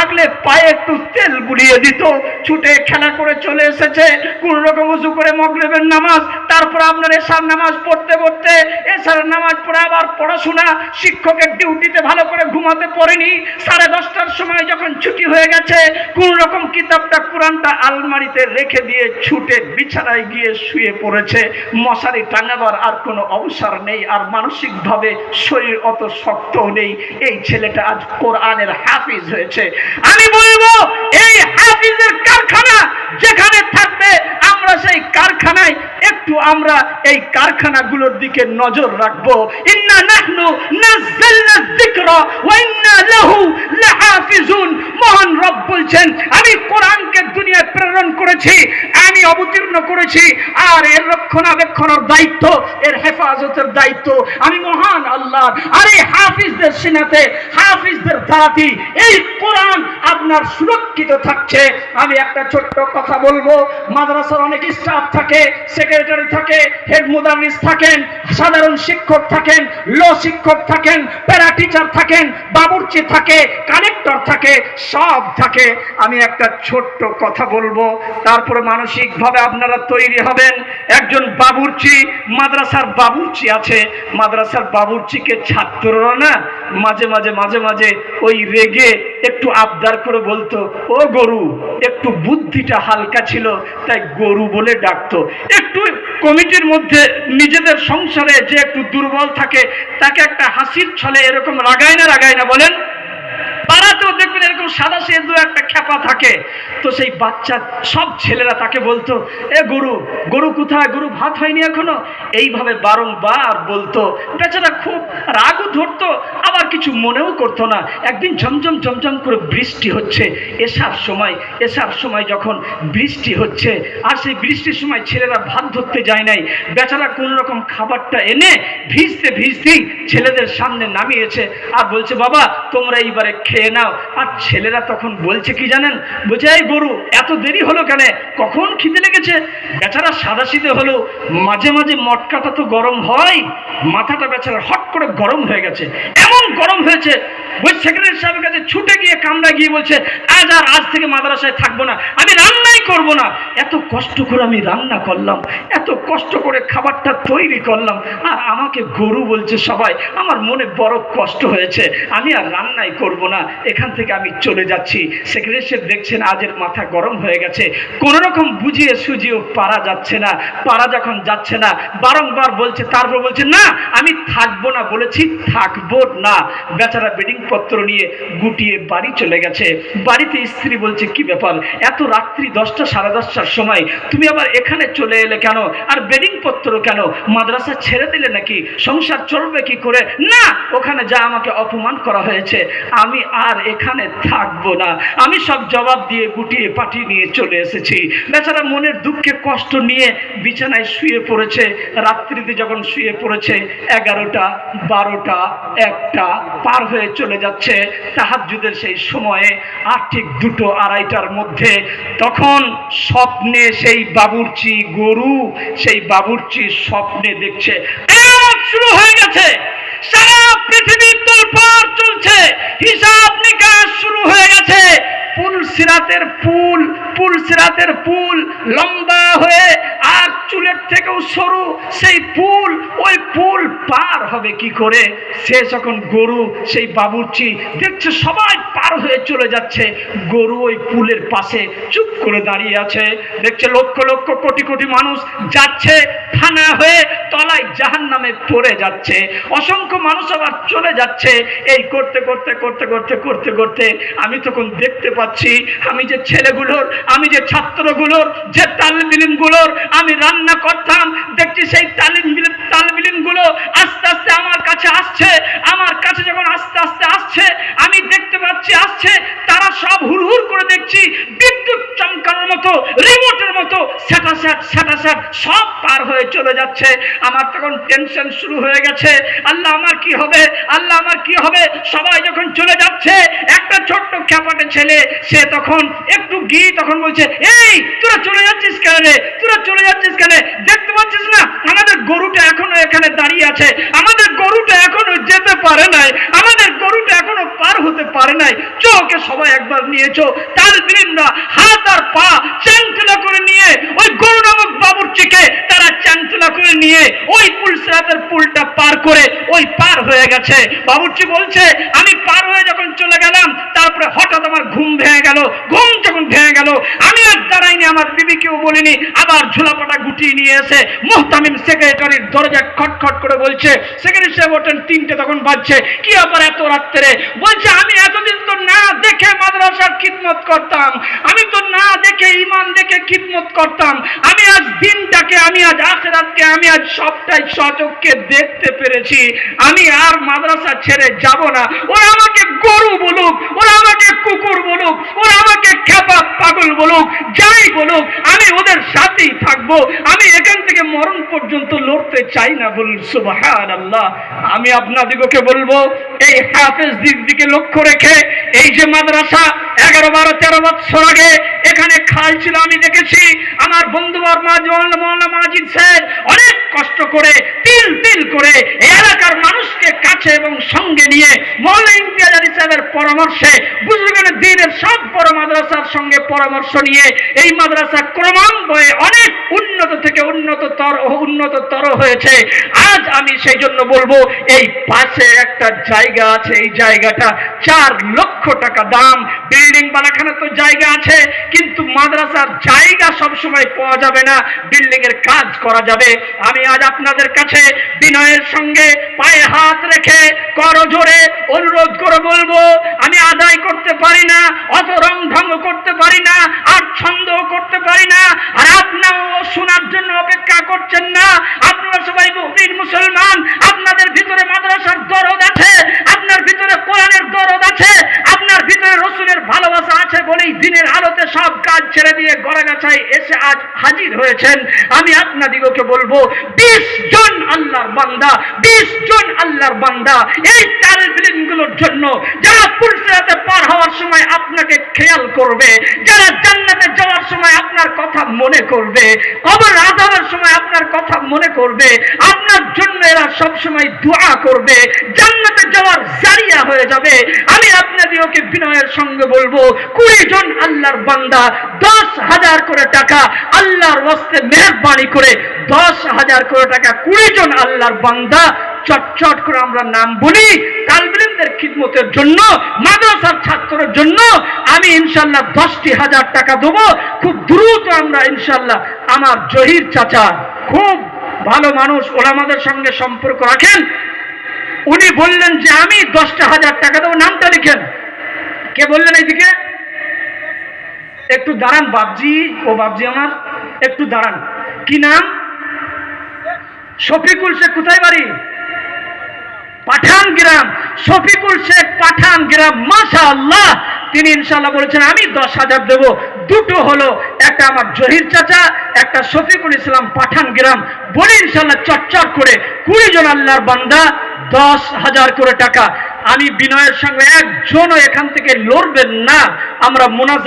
থাকলে পায়ে একটু তেল বুলিয়ে দিত। ছুটে খেলা করে চলে এসেছে। কোন রকম উজু করে মগরেবের নামাজ, তারপর আপনার এসার নামাজ পড়তে পড়তে এসার নামাজ পড়ে আবার পড়াশোনা, শিক্ষকের ডিউটিতে ভালো করে ঘুমাতে পড়েনি। সাড়ে দশটার সময় যখন ছুটি হয়ে গেছে, কোন রকম কিতাবটা, কোরআনটা আলমারিতে রেখে দিয়ে ছুটে বিছানায় গিয়ে শুয়ে পড়েছে। মশারি টাঙাবার আর কোনো অবসর নেই, আর মানসিকভাবে শরীর অত শক্ত নেই। এই ছেলেটা আজ কোরআনের হাফিজ হয়েছে। আমি বলব, এই হাফিজের কারখানা যেখানে থাকবে, আমরা সেই কারখানায় একটু আমরা এই কারখানাগুলোর দিকে নজর রাখব। ইন্না নাহনু নাযালনা যিকরা ওয়া ইন্না লাহু লাহাফিজুন। মহান রব বলছেন, আমি করেছি অবতীর্ণ করেছি, আর এর রক্ষণাবেক্ষণের দায়িত্ব, এর হেফাজতের দায়িত্ব। আমি মহান আল্লাহ আর এই হাফিজদের সিনাতে, হাফিজদের দ্বারাতি এই কোরআন আপনার সুরক্ষিত থাকছে। আমি একটা ছোট্ট কথা বলব, মাদ্রাসার অনেক স্টাফ থাকে সেক্রেটারি থাকে হেড মুদারিস থাকেন, সাধারণ শিক্ষক থাকেন লো শিক্ষক থাকেন প্যারা টিচার থাকেন, বাবুর্চি থাকে কালেক্টর থাকে, সব থাকে। আমি একটা ছোট্ট কথা বলব, তারপরে মানসিকভাবে আপনারা তৈরি হবেন। একজন বাবুর্চি, মাদ্রাসার বাবুর্চি আছে। মাদ্রাসার বাবুর্চিকে ছাত্ররা না মাঝে মাঝে মাঝে মাঝে ওই রেগে একটু আবদার করে বলতো, ও গরু, একটু বুদ্ধিটা হালকা ছিল, তাই গরু বলে ডাকতো। একটু কমিটির মধ্যে নিজেদের সংসারে যে একটু দুর্বল থাকে, তাকে একটা হাসির ছলে এরকম রাগায় না রাগায় না বলেন। পাড়াতেও দেখবেন এরকম সাদা সে দু একটা খ্যাপা থাকে। তো সেই বাচ্চা, সব ছেলেরা তাকে বলতো, এ গরু গরু কোথায়? গরু ভাত হয়নি এখনও? এইভাবে বারংবার বলতো। বেচারা খুব রাগও ধরতো, আবার কিছু মনেও করতো না। একদিন ঝমঝম ঝমঝম করে বৃষ্টি হচ্ছে। এসার সময় এসার সময় যখন বৃষ্টি হচ্ছে, আর সেই বৃষ্টির সময় ছেলেরা ভাত ধরতে যায় নাই, বেচারা কোন রকম খাবারটা এনে ভিজতে ভিজতেই ছেলেদের সামনে নামিয়েছে আর বলছে, বাবা, তোমরা এইবারে খেয়ে নাও। আর ছেলেরা তখন বলছে কি জানেন? বলছে, এই গরু, এত দেরি হলো কেন? কখন খিদে লেগেছে? বেচারা সাদা সিদে হলো, মাঝে মাঝে মটকাটা তো গরম হয়। মাথাটা বেচারা হট করে গরম হয়ে গেছে। এমন গরম হয়েছে, ওই সেক্রেটারি সাহেবের কাছে ছুটে গিয়ে কামড়া গিয়ে বলছে, আজ আর আজ থেকে মাদ্রাসায় থাকব না, আমি রান্নাই করব না। এত কষ্ট করে আমি রান্না করলাম, এত কষ্ট করে খাবারটা তৈরি করলাম। আর আমাকে গরু বলছে সবাই, আমার মনে বড় কষ্ট হয়েছে, আমি আর রান্নাই করব না এখান থেকে আমি চলে যাচ্ছি। সেক্রেটারি সাহেব দেখছেন আজের মাথা গরম হয়ে গেছে। কোনো রকম বুঝিয়ে সুঝিয়েও পারা যাচ্ছে না। পারা যখন যাচ্ছে না, বারংবার বলছে, তারপর বলছে, না, আমি থাকব না। বলেছি, থাকব না। বেচারা বেডিং পত্র নিয়ে গুটিয়ে বাড়ি চলে গেছে। বাড়িতে স্ত্রী বলছে, কি ব্যাপার? এত রাত্রি দশটা, সাড়ে দশটার সময় তুমি আবার এখানে চলে এলে কেন? আর বেডিং পত্র কেন? মাদ্রাসা ছেড়ে দিলে নাকি? সংসার চলবে কি করে? না, ওখানে যা আমাকে অপমান করা হয়েছে, আমি আর এখানে থাকব না। আমি সব জবাব দিয়ে গুটিয়ে পাঠিয়ে নিয়ে চলে এসেছি। বেচারা মনের দুঃখে কষ্ট নিয়ে বিছানায় শুয়ে পড়েছে। রাত্রিতে যখন শুয়ে পড়েছে, এগারোটা, বারোটা, একটা পার হয়ে চলে যাচ্ছে তাহাজুদের সেই সময়ে। আর ঠিক দুটো আড়াইটার মধ্যে তখন স্বপ্নে সেই বাবুর্চি গরু, সেই বাবুর্চি স্বপ্নে দেখছে শুরু হয়ে গেছে। সারা পৃথিবীর তোলপাড় চলছে। হিসাব নিকাশ শুরু হয়ে গেছে পুল সিরাতের পুল পুল সিরাতের পুল লম্বা হয়ে আর চুলের থেকেও সরু, সেই পুল ওই পুল পার হবে কি করে? সে যখন গরু, সেই বাবুর্চি দেখছে সবাই পার চলে যাচ্ছে। গরু ওই পুলের পাশে চুপ করে দাঁড়িয়ে আছে। দেখছে লক্ষ লক্ষ কোটি কোটি মানুষ যাচ্ছে, থানা হয়ে তলায় জাহান নামে পড়ে যাচ্ছে। অসংখ্য মানুষ আবার চলে যাচ্ছে। এই করতে করতে করতে করতে করতে করতে আমি তখন দেখতে পাচ্ছি, আমি যে ছেলেগুলোর, আমি যে ছাত্রগুলোর, যে তালবিলিমগুলোর আমি রান্না করতাম, দেখছি সেই তালিম তালবিলিমগুলো আস্তে আস্তে আমার কাছে আসছে। আমার কাছে যখন আস্তে আস্তে আসছে, আমি দেখতে পাচ্ছি, আসছে তারা সব হুড়হুড় করে দেখছি, বিদ্যুৎ চমকানোর মতো রিমোটের মতো স্যাটা স্যাট স্যাটা স্যাট সব পার হয়ে চলে যাচ্ছে। আমার তখন টেনশন শুরু হয়ে গেছে। আল্লাহ আমার কি হবে? আল্লাহ আমার কি হবে? সবাই যখন চলে যাচ্ছে, একটা ছোট্ট খ্যাপা পাটে ছেলে, সে তখন একটু গিয়ে তখন বলছে, এই, তোরা চলে যাচ্ছিস কেন তোরা চলে যাচ্ছিস কেন দেখতে পাচ্ছিস না? আমাদের গরুটা এখনও এখানে দাঁড়িয়ে আছে। আমাদের গরুটা এখনও যেতে পারে নাই। আমাদের এখনও পার হতে পারে নাই। চোখে সবাই একবার নিয়েছো। তার বিলিমরা হাত আর পা চ্যাংটলা করে নিয়ে, ওই গরু নামক বাবুর্চিকে তারা চ্যাংটলা করে নিয়ে, ওই পুল সিরাতের পুলটা পার করে, ওই পার হয়ে গেছে। বাবুর্চি বলছে, আমি পার হয়ে যখন চলে গেলাম, তারপরে হঠাৎ ভেঙে গেল, ঘুম যখন ভেঙে গেল, আমি আর দাঁড়াইনি, আমার বিবিকেও বলিনি, আবার ঝোলাপাটা গুটিয়ে নিয়ে এসে মোহতামিম সেক্রেটারির দরজা খটখট করে বলছে সেক্রেটারি সাহেব ওঠেন তিনটে তখন বাজছে, কি আবার এত রাত্রে? বলছে, আমি এতদিন তো না দেখে মাদ্রাসার খিদমত করতাম, আমি তো না দেখে ইমান দেখে খিদমত করতাম, আমি আজ দিনটাকে আমি আজ আখেরাতকে, আমি আজ সবটাই সচককে দেখতে পেরেছি। আমি আর মাদ্রাসা ছেড়ে যাব না। ওরা আমাকে গরু বলুক, ওরা আমাকে কুকুর বলুক, ওরা আমাকে খেপা পাগল বলুক, যাই বলুক, আমি ওদের সাথেই থাকব। আমি এখান থেকে মরণ পর্যন্ত লড়তে চাই না সুবাহান আল্লাহ আমি আপনাদিগকে বলব, এই হাফেজ দিক দিকে লক্ষ্য রেখে, এই যে মাদ্রাসা, এগারো, বারো, তেরো বছর আগে, এখানে খাল ছিল, আমি দেখেছি। আমার বন্ধু মৌলানা মাজিদ স্যার অনেক কষ্ট করে তিল তিল করে এলাকার মানুষকে কাছে এবং সঙ্গে নিয়ে মৌলানা ইমতিয়াজ সাহেবের পরামর্শে বুজুর্গের দিনের সব বড় মাদ্রাসার সঙ্গে পরামর্শ নিয়ে এই মাদ্রাসা ক্রমান্বয়ে অনেক উন্নত থেকে উন্নততর উন্নততর হয়েছে। আজ আমি সেই জন্য বলব, এই পাশে একটা জায়গা আছে, এই জায়গাটা চার লক্ষ টাকা দাম। বিল্ডিং বানাখানে তো জায়গা আছে, কিন্তু মাদ্রাসার জায়গা সবসময় পাওয়া যাবে না বিল্ডিং এর কাজ করা যাবে। আমি আজ আপনাদের কাছে বিনয়ের সঙ্গে করজোরে অনুরোধ করে বলব, আমি আদায় করতে পারি না অত রং ঢং করতে পারি না, আর ছন্দ করতে পারি না, আর আপনারাও শোনার জন্য অপেক্ষা করছেন না। আপনারা সবাই মুমিন মুসলমান, আপনাদের ভিতরে মাদ্রাসার দরদ আছে, আপনার ভিতরে কোরআনের দরদ আছে, আপনার ভিতরে রসুলের ভালোবাসা আছে বলেই দিনের আলোতে সব কাজ ছেড়ে দিয়ে গড়াগাছায় এসে আজ হাজির হয়েছেন। আমি আপনাদিগকে বলব, বিশ জন আল্লাহর বান্দা, বিশ জন আল্লাহর বান্দা। এই তালবিলিনগুলোর জন্য যারা পুরসিরাতে পার হওয়ার সময় আপনাকে খেয়াল করবে, যারা জান্নাতে যাওয়ার সময় আপনার কথা মনে করবে, কবর আজাবের সময় আপনার কথা মনে করবে, আপনার জন্য এরা সব সময় দোয়া করবে, জান্নাতে যাওয়ার জারিয়া হয়ে যাবে। আমি আপনাদেরকে বিনয়ের সঙ্গে বলব, কুড়ি জন আল্লাহর বান্দা, দশ হাজার করে টাকা আল্লাহর ওয়াস্তে মেহরবানি করে দশ হাজার করে টাকা, কুড়ি জন আল্লাহর বান্দা, চটচট করে আমরা নাম বলি, তালবিলিমদের খিদমতের জন্য, মাদ্রাসার ছাত্রের জন্য, আমি ইনশাল্লাহ দশটি হাজার টাকা দেবো। খুব দ্রুত আমরা ইনশাল্লাহ আমার জহির চাচা, খুব ভালো মানুষ ওলামাদের সঙ্গে সম্পর্ক রাখেন। উনি বললেন যে, আমি দশটা হাজার টাকা দেবো, নামটা লিখেন। কে বললেন এইদিকে? একটু দাঁড়ান বাবজি ও বাবজি আমার, একটু দাঁড়ান। কি নাম? শফিকুল শেখ কোথায় বাড়ি? পাঠান গ্রাম। শফিকুল শেখ পাঠান গ্রাম মাশা আল্লাহ তিনি ইনশাল্লাহ বলেছেন, আমি দশ হাজার দেবো। দুটো হলো, একটা আমার জহির চাচা, একটা শফিকুল ইসলাম পাঠান গ্রাম। বলে ইনশাল্লাহ চটচট করে কুড়ি জন আল্লাহর বান্দা, দশ হাজার করে টাকা। আমি বিনয়ের সঙ্গে একজনও এখান থেকে লড়বেন না। আমরা মোনাজা